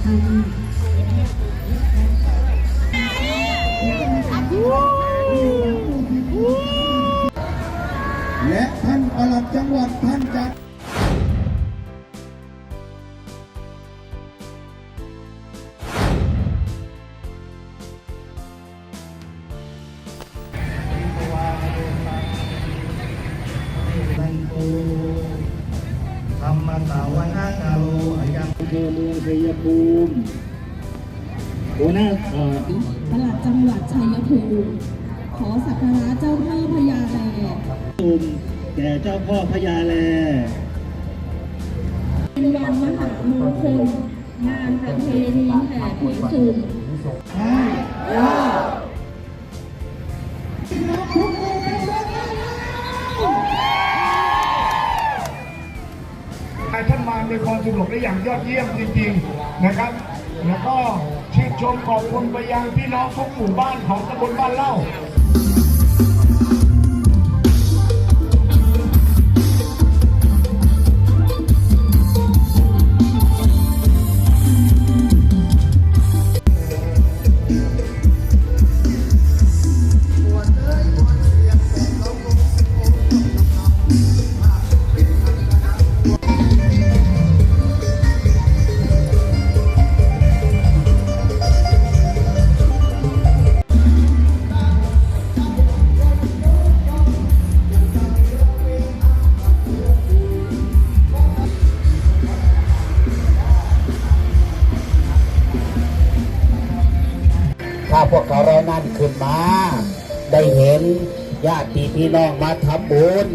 และท่านปลัดจังหวัดท่านจัดธรรมสาวนาคาโลอาย อำเภอเมืองชัยภูมิหัวหน้าเอ่อปลัดจังหวัดชัยภูมิขอสักการะเจ้าพ่อพญาแลตุมแก่เจ้าพ่อพญาแลเป็นวันมหามงคลงานประเพณีแห่ผีสุ่มท่านมาในความสนุกได้อย่างยอดเยี่ยมจริงๆนะครับ แล้วก็ชื่นชมขอบคุณไปยังพี่น้องทุกหมู่บ้านของตำบลบ้านเล่า ถ้าพวกเขาเรานั่นขึ้นมา ได้เห็นญาติพี่น้องมาทำบุญ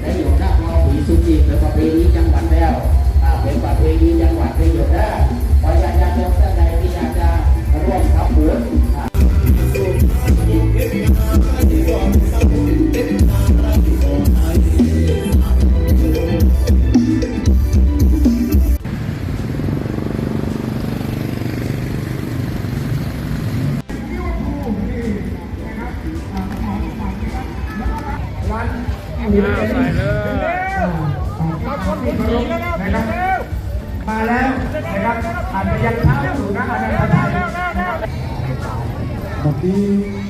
ได้อยู่หน้าเราผีสุจิตและประเพณีจังหวัดแล้ว นะครับมาแล้วนะครับอาจจะยังเท้าอยู่นะอาจารย์ไทยบัดนี้